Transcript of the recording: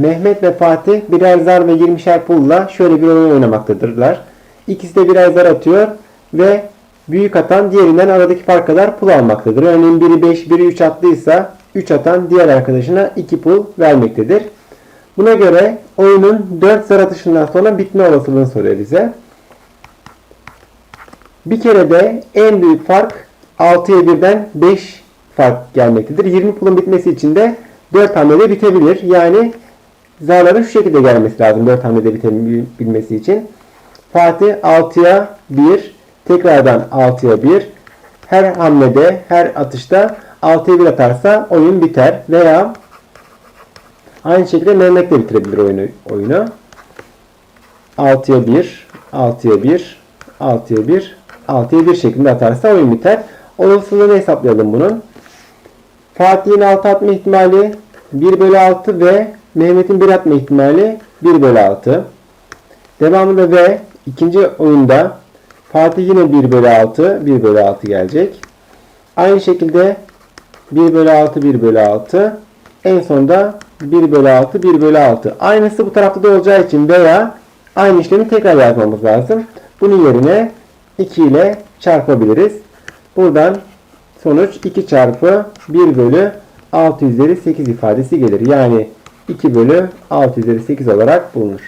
Mehmet ve Fatih birer zar ve 20'şer pulla şöyle bir oyun oynamaktadırlar. İkisi de birer zar atıyor ve büyük atan diğerinden aradaki fark kadar pul almaktadır. Örneğin biri 5, biri 3 attıysa 3 atan diğer arkadaşına 2 pul vermektedir. Buna göre oyunun 4 zar atışından sonra bitme olasılığını soruyor bize. Bir kere de en büyük fark 6'ya 1'den 5 fark gelmektedir. 20 pulun bitmesi için de 4 hamlede bitebilir. Yani zarların şu şekilde gelmesi lazım 4 hamlede bitebilmesi için. Fatih 6'ya 1, tekrardan 6'ya 1. Her hamlede, her atışta 6'ya 1 atarsa oyun biter. Veya aynı şekilde Mehmet de bitirebilir oyunu. oyunu. 6'ya 1, 6'ya 1, 6'ya 1, 6'ya 1 şeklinde atarsa oyun biter. Olasılığını hesaplayalım bunun. Fatih'in 6 atma ihtimali 1 bölü 6 ve Mehmet'in 1 atma ihtimali 1 bölü 6. Devamında ve ikinci oyunda Fatih yine 1 bölü 6, 1 bölü 6 gelecek. Aynı şekilde 1 bölü 6, 1 bölü 6. En sonunda 1 bölü 6, 1 bölü 6. Aynısı bu tarafta da olacağı için veya aynı işlemi tekrar yazmamız lazım. Bunun yerine 2 ile çarpabiliriz. Buradan sonuç 2 çarpı 1 bölü 6 üzeri 8 ifadesi gelir. Yani 2 bölü 6 üzeri 8 olarak bulunur.